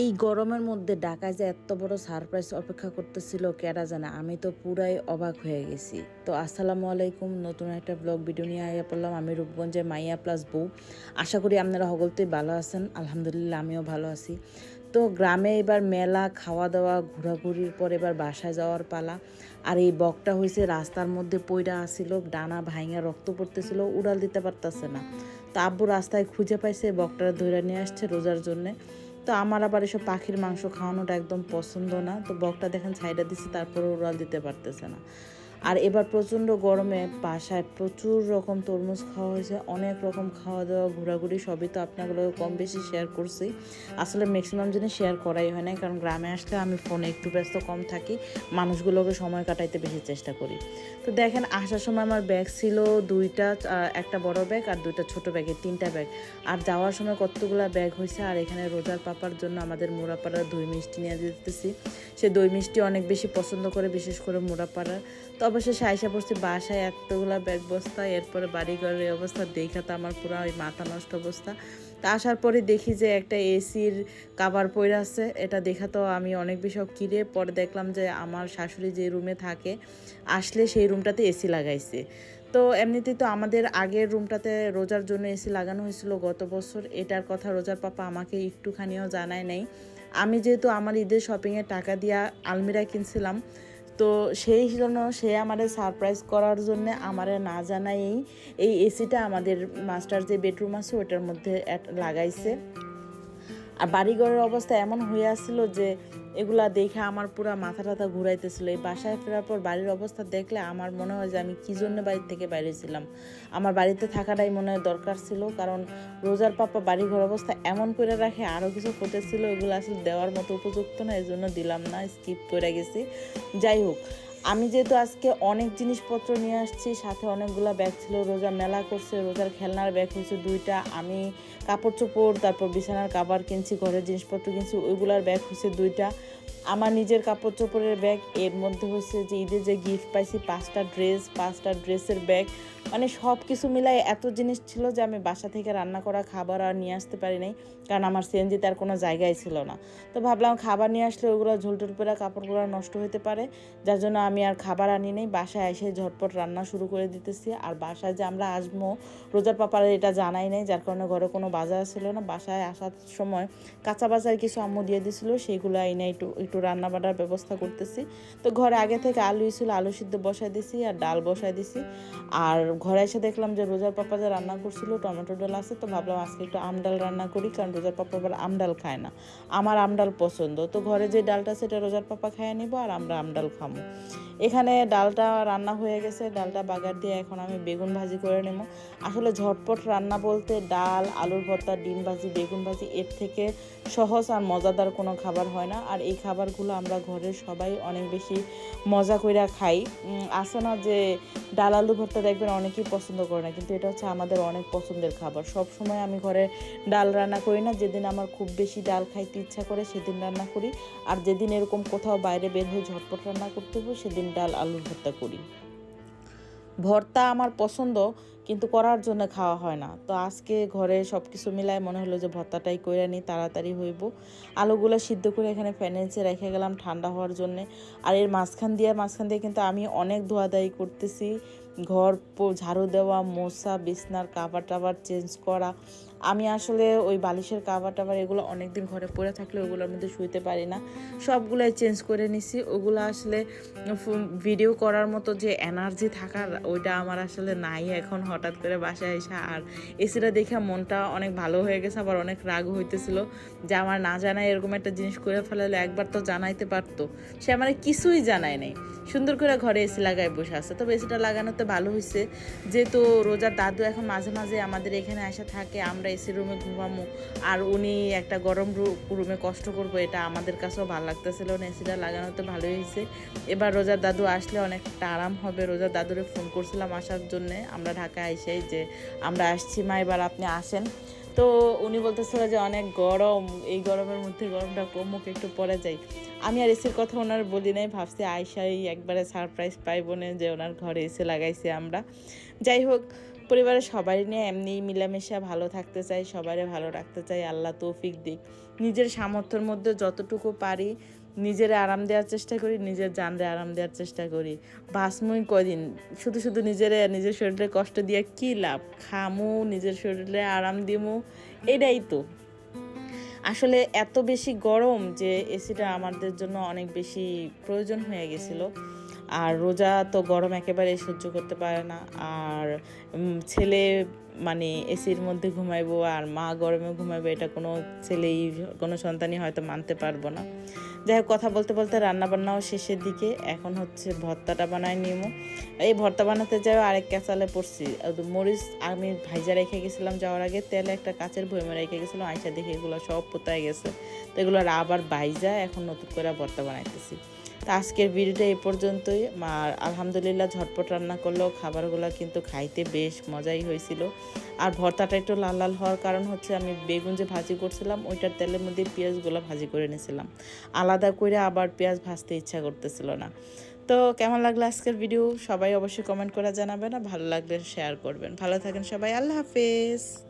এই গরমের মধ্যে ঢাকায় যে এত বড় সারপ্রাইজ অপেক্ষা করতেছিল কেডা জানে? আমি তো পুরাই অবাক হয়ে গেছি। তো আসসালামু আলাইকুম, নতুন একটা ব্লগ ভিডিও নিয়ে আইয়া পড়লাম। আমি রূপগঞ্জের মাইয়া প্লাস বউ। আশা করি আপনারা সকলতেই ভালো আছেন। আলহামদুলিল্লাহ, আমিও ভালো আছি। তো গ্রামে এবার মেলা খাওয়া দাওয়া ঘোরাঘুরির পর এবার বাসায় যাওয়ার পালা। আর এই বকটা হয়েছে রাস্তার মধ্যে পইরা আসছিল ডানা ভাইঙা রক্ত পড়তেছিল, উড়াল দিতে পারতেছে না। তো আব্বু রাস্তায় খুঁজে পাইছে বকটা ধরে নিয়ে আসছে রোজার জন্যে। তো আমার আবার এসব পাখির মাংস খাওয়ানোটা একদম পছন্দ না। তো বকটা দেখেন ছাইডা দিচ্ছে তারপরে উড়াল দিতে পারতেছে না। আর এবার প্রচণ্ড গরমে বাসায় প্রচুর রকম তরমুজ খাওয়া হয়েছে, অনেক রকম খাওয়া দাওয়া ঘোরাঘুরি সবই তো আপনাগুলো কম বেশি শেয়ার করছি। আসলে ম্যাক্সিমাম জিনিস শেয়ার করাই হয় না কারণ গ্রামে আসলে আমি ফোনে একটু ব্যস্ত কম থাকি, মানুষগুলোকে সময় কাটাইতে বেশি চেষ্টা করি। তো দেখেন, আসার সময় আমার ব্যাগ ছিল দুইটা একটা বড় ব্যাগ আর দুইটা ছোট ব্যাগের তিনটা ব্যাগ আর যাওয়ার সময় কতগুলা ব্যাগ হয়েছে, আর এখানে রোজার পাপার জন্য আমাদের মোড়াপাড়ার দই মিষ্টি নিয়ে দিতেছি সে দই মিষ্টি অনেক বেশি পছন্দ করে, বিশেষ করে মোড়াপাড়ার তো অবশ্যই আয়সা পড়ছি বাসায় এতগুলা ব্যাগ বস্তা, এরপরে বাড়িঘরের অবস্থা দেখা তো আমার পুরো ওই মাথা নষ্ট অবস্থা। তা আসার পরে দেখি যে একটা এসির কাভার পড়ে আছে, এটা দেখা তো আমি অনেক বেশি কিরে পরে দেখলাম যে আমার শাশুড়ি যে রুমে থাকে, আসলে সেই রুমটাতে এসি লাগাইছে। তো এমনিতেই তো আমাদের আগের রুমটাতে রোজার জন্য এসি লাগানো হয়েছিল গত বছর, এটার কথা রোজার পাপা আমাকে একটুখানিও জানায় নাই। আমি যেহেতু আমার ঈদের শপিংয়ে টাকা দিয়া আলমিরা কিনছিলাম তো সেই জন্য সে আমাদের সারপ্রাইজ করার জন্য আমারে না জানাই এই এসিটা আমাদের মাস্টার যে বেডরুম আছে ওটার মধ্যে লাগাইছে। আর বাড়িঘরের অবস্থা এমন হয়ে আসছিল যে এগুলা দেখে আমার পুরা মাথা টাথা ঘুরাইতেছিল। এই বাসায় ফেরার পর বাড়ির অবস্থা দেখলে আমার মনে হয় যে আমি কী জন্য বাড়ি থেকে বাইরে ছিলাম। আমার বাড়িতে থাকাটাই মনে হয় দরকার ছিল, কারণ রোজার পাপা বাড়িঘর অবস্থা এমন করে রাখে আরও কিছু ফুটেজ এগুলো আসলে দেওয়ার মতো উপযুক্ত না এই জন্য দিলাম না স্কিপ করে গেছি। যাই হোক আমি যেহেতু আজকে অনেক জিনিসপত্র নিয়ে আসছি, সাথে অনেকগুলো ব্যাগ ছিল, রোজা মেলা করছে, রোজার খেলনার ব্যাগ হয়েছে দুইটা, আমি কাপড় চোপড়, তারপর বিছানার কাবার কিনছি, ঘরের জিনিসপত্র কিনছি, ওইগুলার ব্যাগ হয়েছে দুইটা। আমার নিজের কাপড় চোপড়ের ব্যাগ, এর মধ্যে হচ্ছে যে ঈদের যে গিফট পাইছি, পাঁচটা ড্রেস পাঁচটা ড্রেসের ব্যাগ। মানে সব কিছু মিলাই এত জিনিস ছিল যে আমি বাসা থেকে রান্না করা খাবার আর নিয়ে আসতে পারি নাই, কারণ আমার সিএনজিতে আর কোনো জায়গায় ছিল না। তো ভাবলাম খাবার নিয়ে আসলে ওগুলো ঝুলটুল পেরা কাপড়গুলো নষ্ট হতে পারে, যার জন্য আমি আর খাবার আনি নেই। বাসায় এসে ঝটপট রান্না শুরু করে দিতেছি। আর বাসায় যে আমরা আসব, রোজার পাপারে এটা জানাই নাই, যার কারণে ঘরে কোনো বাজার ছিল না। বাসায় আসার সময় কাঁচা বাজার কিছু আম্মু দিয়ে দিছিল সেইগুলো এনে একটু একটু রান্না বাড়ার ব্যবস্থা করতেছি। তো ঘরে আগে থেকে আলু ছিল, আলু সিদ্ধ বসাই দিছি আর ডাল বসাই দিছি। আর ঘরে এসে দেখলাম যে রোজার পাপা যে রান্না করছিল, টমেটো ডাল আছে, তো ভাবলাম আজকে একটু আম ডাল রান্না করি, কারণ রোজার পাপা আবার আম ডাল খায় না। আমার আম ডাল পছন্দ। তো ঘরে যে ডালটা সেটা রোজার পাপা খাইয়ে নিব আর আমরা আম ডাল খামো। এখানে ডালটা রান্না হয়ে গেছে, ডালটা বাগার দিয়ে এখন আমি বেগুন ভাজি করে নেব। আসলে ঝটপট রান্না বলতে ডাল, আলুর ভর্তা, ডিম ভাজি, বেগুন ভাজি, এর থেকে সহজ আর মজাদার কোনো খাবার হয় না। আর এই খাবারগুলো আমরা ঘরের সবাই অনেক বেশি মজা কইরা খাই। আছে না যে ডাল আলু ভর্তা দেখবেন অনেকেই পছন্দ করে না, কিন্তু এটা হচ্ছে আমাদের অনেক পছন্দের খাবার। সব সময় আমি ঘরে ডাল রান্না করি না, যেদিন আমার খুব বেশি ডাল খাইতে ইচ্ছা করে সেদিন রান্না করি। আর যেদিন এরকম কোথাও বাইরে বের হয়ে ঝটপট রান্না করতে হবে, সেদিন ডাল আলুর ভর্তা করি। ভর্তা আমার পছন্দ, কিন্তু করার জন্য খাওয়া হয় না। তো আজকে ঘরে সব কিছু মিলায় মনে হলো যে ভর্তাটাই করে নিই তাড়াতাড়ি হইব। আলুগুলো সিদ্ধ করে এখানে ফ্যানেন্সে রেখে গেলাম ঠান্ডা হওয়ার জন্যে। আর এর মাঝখান দিয়ে মাঝখান দিয়ে কিন্তু আমি অনেক ধোয়াদাই করতেছি। ঘর ঝাড়ু দেওয়া মোছা বিছনার কাবার টাবার চেঞ্জ করা। আমি আসলে ওই বালিশের কাবার টাবার এগুলো অনেকদিন ঘরে পড়ে থাকলে ওগুলোর মধ্যে শুইতে পারি না। সবগুলাই চেঞ্জ করে নিছি। ওগুলো আসলে ভিডিও করার মতো যে এনার্জি থাকার ওইটা আমার আসলে নাই এখন হঠাৎ করে বাসায় এসে। আর এসিটা দেখে মনটা অনেক ভালো হয়ে গেছে, আবার অনেক রাগ হইতেছিল যে আমার না জানাই এরকম একটা জিনিস করে ফেলালে একবার তো জানাইতে পারতো। সে আমার কিছুই জানায় নাই। সুন্দর করে ঘরে এসি লাগায় বসে আছে। তবে এসিটা লাগানোতে ভালো হয়েছে যেহেতু রোজার দাদু এখন মাঝে মাঝে আমাদের এখানে আসা থাকে, আমরা এসি রুমে ঘুমামো। আর উনি একটা গরম রুমে কষ্ট করব, এটা আমাদের কাছেও ভালো লাগতেছিল না। এসিটা লাগানোতে ভালোই হয়েছে এবার রোজার দাদু আসলে অনেকটা আরাম হবে। রোজার দাদুরে ফোন করছিলাম আসার জন্যে। আমরা ঢাকায় এসেই যে আমরা আসছি। মা, এবার আপনি আসেন। তো উনি বলতেছিল যে অনেক গরম, এই গরমের মধ্যে গরমটা কমুক, একটু পরে যাই। আমি আর এসির কথা ওনার বলি নাই, ভাবছি আয়সাই একবারে সারপ্রাইজ পাইব না যে ওনার ঘরে এসে লাগাইছি আমরা। যাই হোক, পরিবারের সবাই নিয়ে এমনি মিলামেশা, ভালো থাকতে চাই সবারই ভালো রাখতে চাই, আল্লাহ তৌফিক দিক। নিজের সামর্থ্যের মধ্যে যতটুকু পারি নিজের আরাম দেওয়ার চেষ্টা করি, নিজের জানরে আরাম দেওয়ার চেষ্টা করি। ভাসমুই কদিন শুধু শুধু নিজের নিজের শরীরে কষ্ট দিয়ে কি লাভ? খামু, নিজের শরীরে আরাম দিমু, এটাই তো। আসলে এত বেশি গরম যে এসিটা আমাদের জন্য অনেক বেশি প্রয়োজন হয়ে গেছিল। আর রোজা তো গরম একেবারে সহ্য করতে পারে না। আর ছেলে মানে এসির মধ্যে ঘুমাইবো আর মা গরমে ঘুমাইবো, এটা কোনো ছেলেই, কোনো সন্তানই হয়তো মানতে পারব না। যাই হোক, কথা বলতে বলতে রান্নাবান্নাও শেষের দিকে। এখন হচ্ছে ভর্তাটা বানায় নিমো। এই ভর্তা বানাতে যাও আরেক ক্যাচালে পড়ছি। মরিচ আমি ভাইজা রেখে গেছিলাম যাওয়ার আগে, তেলে একটা কাচের ভৈমে রেখে গেছিলাম, আইসা দেখে এগুলো সব পোতায় গেছে। তো এগুলো আবার ভাইজা এখন নতুন করে ভর্তা বানাইতেছি। তো আজকের ভিডিওটা এই পর্যন্তই। আর আলহামদুলিল্লাহ ঝটপট রান্না করলেও খাবারগুলো কিন্তু খাইতে বেশ মজাই হয়েছিল। আর ভর্তাটা একটু লাল লাল হওয়ার কারণ হচ্ছে আমি বেগুন যে ভাজি করছিলাম, ওইটার তেলের মধ্যে পেঁয়াজগুলো ভাজি করে নিয়েছিলাম। আলাদা করে আবার পেঁয়াজ ভাজতে ইচ্ছা করতেছিল না। তো কেমন লাগল আজকের ভিডিও? সবাই অবশ্যই কমেন্ট করে জানাবেন আর ভালো লাগলে শেয়ার করবেন। ভালো থাকেন সবাই, আল্লাহ হাফেজ।